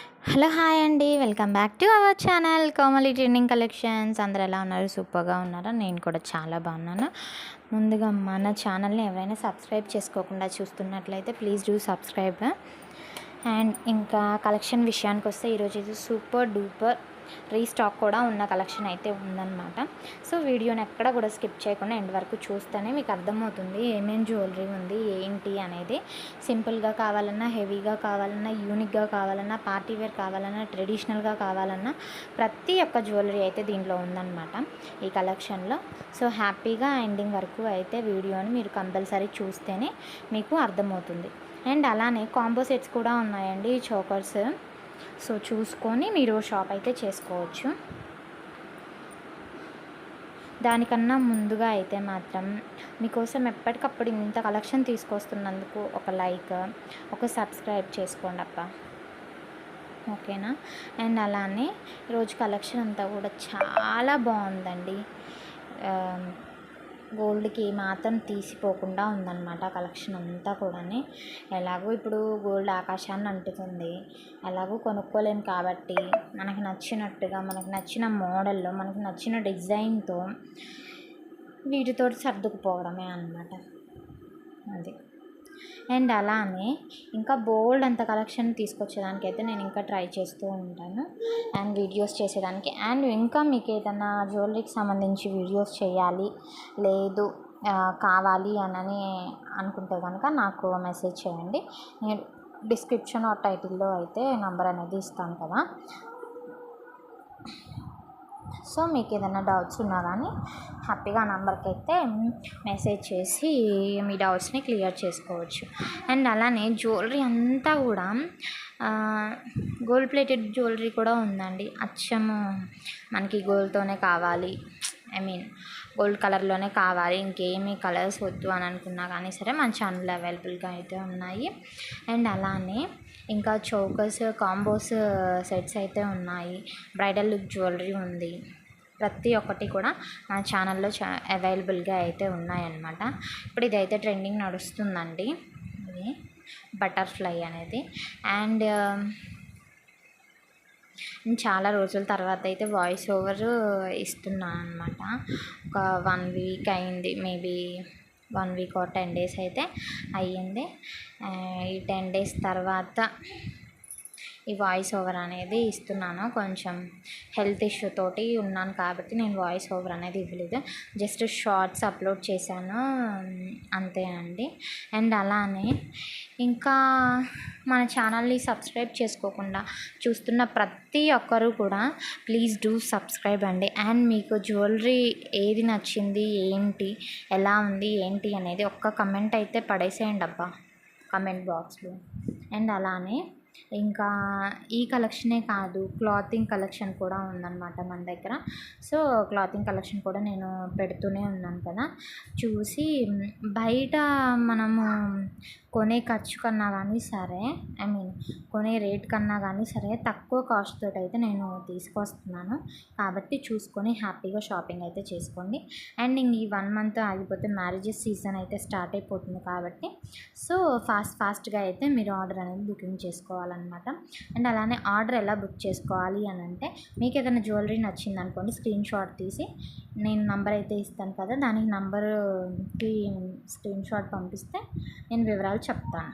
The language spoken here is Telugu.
హలో హాయ్ అండి welcome back to our channel Komali trending collections. అందరు ఎలా ఉన్నారు? సూపర్గా ఉన్నారా? నేను కూడా చాలా బాగున్నాను. ముందుగా మన ఛానల్ని ఎవరైనా సబ్స్క్రైబ్ చేసుకోకుండా చూస్తున్నట్లయితే ప్లీజ్ డూ సబ్స్క్రైబ్. అండ్ ఇంకా కలెక్షన్ విషయానికి వస్తే ఈరోజు అయితే సూపర్ డూపర్ రీస్టాక్ కూడా ఉన్న కలెక్షన్ అయితే ఉందన్నమాట. సో వీడియోని ఎక్కడ కూడా స్కిప్ చేయకుండా ఎండ్ వరకు చూస్తేనే మీకు అర్థమవుతుంది ఏమేమి జ్యువెలరీ ఉంది ఏంటి అనేది. సింపుల్గా కావాలన్నా హెవీగా కావాలన్నా యూనిక్గా కావాలన్నా పార్టీ వేర్ కావాలన్నా ట్రెడిషనల్గా కావాలన్నా ప్రతి ఒక్క జ్యువెలరీ అయితే దీంట్లో ఉందన్నమాట ఈ కలెక్షన్లో. సో హ్యాపీగా ఎండింగ్ వరకు అయితే వీడియోని మీరు కంపల్సరీ చూస్తేనే మీకు అర్థమవుతుంది. అండ్ అలానే కాంబో సెట్స్ కూడా ఉన్నాయండి చోకర్స్. సో చూసుకొని మీరు షాప్ అయితే చేసుకోవచ్చు. దానికన్నా ముందుగా అయితే మాత్రం మీకోసం ఎప్పటికప్పుడు ఇంత కలెక్షన్ తీసుకొస్తున్నందుకు ఒక లైక్ ఒక సబ్స్క్రైబ్ చేసుకోండి అప్ప ఓకేనా? అండ్ అలానే ఈరోజు కలెక్షన్ అంతా కూడా చాలా బాగుందండి. గోల్డ్కి మాత్రం తీసిపోకుండా ఉందన్నమాట కలెక్షన్ అంతా కూడా ఎలాగో ఇప్పుడు గోల్డ్ ఆకాశాన్ని అంటుతుంది. ఎలాగో కొనుక్కోలేము కాబట్టి మనకు నచ్చినట్టుగా మనకు నచ్చిన మోడల్లో మనకు నచ్చిన డిజైన్తో వీటితో సర్దుకుపోవడమే అన్నమాట. అది. అండ్ అలానే ఇంకా బోల్డ్ అంత కలెక్షన్ తీసుకొచ్చేదానికి అయితే నేను ఇంకా ట్రై చేస్తూ ఉంటాను. అండ్ వీడియోస్ చేసేదానికి. అండ్ ఇంకా మీకు ఏదైనా జ్యువెలరీకి సంబంధించి వీడియోస్ చేయాలి లేదు కావాలి అని అనుకుంటే కనుక నాకు మెసేజ్ చేయండి. నేను డిస్క్రిప్షన్ ఆ టైటిల్లో అయితే నంబర్ అనేది ఇస్తాను కదా. సో మీకు ఏదైనా డౌట్స్ ఉన్నా కానీ హ్యాపీగా ఆ నెంబర్కి అయితే మెసేజ్ చేసి మీ డౌట్స్ని క్లియర్ చేసుకోవచ్చు. అండ్ అలానే జ్యువెలరీ అంతా కూడా గోల్డ్ ప్లేటెడ్ జ్యువెలరీ కూడా ఉందండి. అచ్చము మనకి గోల్డ్తోనే కావాలి. ఐ మీన్ గోల్డ్ కలర్లోనే కావాలి. ఇంకేమీ కలర్స్ వద్దు అని అనుకున్నా కానీ సరే మన ఛానల్ అవైలబుల్గా అయితే ఉన్నాయి. అండ్ అలానే ఇంకా చౌకస్ కాంబోస్ సెట్స్ అయితే ఉన్నాయి. బ్రైడల్ లుక్ జ్యువెలరీ ఉంది. ప్రతి ఒక్కటి కూడా నా ఛానల్లో చా అవైలబుల్గా అయితే ఉన్నాయన్నమాట. ఇప్పుడు ఇదైతే ట్రెండింగ్ నడుస్తుందండి. ఇది బటర్ఫ్లై అనేది. అండ్ చాలా రోజుల తర్వాత అయితే వాయిస్ ఓవర్ ఇస్తున్నాను అనమాట ఒక వన్ వీక్ అయింది maybe one week or ten days అయితే అయ్యింది. ఈ టెన్ డేస్ తర్వాత ఈ వాయిస్ ఓవర్ అనేది ఇస్తున్నాను. కొంచెం హెల్త్ ఇష్యూ తోటి ఉన్నాను కాబట్టి నేను వాయిస్ ఓవర్ అనేది ఇవ్వలేదు. జస్ట్ షార్ట్స్ అప్లోడ్ చేశాను. అంతే అండి. అండ్ అలానే ఇంకా మన ఛానల్ని సబ్స్క్రైబ్ చేసుకోకుండా చూస్తున్న ప్రతి ఒక్కరూ కూడా ప్లీజ్ డూ సబ్స్క్రైబ్ అండి. అండ్ మీకు జ్యువెలరీ ఏది నచ్చింది ఏంటి ఎలా ఉంది ఏంటి అనేది ఒక్క కమెంట్ అయితే పడేసేయండి అబ్బా. కమెంట్ బాక్స్లో అండ్ అలానే ఇంకా ఈ కలెక్షనే కాదు క్లాతింగ్ కలెక్షన్ కూడా ఉందన్నమాట మన దగ్గర. సో క్లాతింగ్ కలెక్షన్ కూడా నేను పెడుతూనే ఉన్నాను కదా. చూసి బయట మనము కొనే ఖర్చు కన్నా కానీ సరే ఐ మీన్ కొనే రేట్ కన్నా కానీ సరే తక్కువ కాస్ట్ తోటి అయితే నేను తీసుకొస్తున్నాను. కాబట్టి చూసుకొని హ్యాపీగా షాపింగ్ అయితే చేసుకోండి. అండ్ ఇంక ఈ వన్ మంత్ ఆగిపోతే మ్యారేజెస్ సీజన్ అయితే స్టార్ట్ అయిపోతుంది కాబట్టి సో ఫాస్ట్ ఫాస్ట్గా అయితే మీరు ఆర్డర్ అనేది బుకింగ్ చేసుకోవాలి. చేసుకోవాలన్నమాట అండ్ అలానే ఆర్డర్ ఎలా బుక్ చేసుకోవాలి అని అంటే మీకు ఏదైనా జ్యువెలరీ నచ్చింది అనుకోండి స్క్రీన్ షాట్ తీసి నేను నంబర్ అయితే ఇస్తాను కదా దానికి నంబర్కి స్క్రీన్ షాట్ పంపిస్తే నేను వివరాలు చెప్తాను.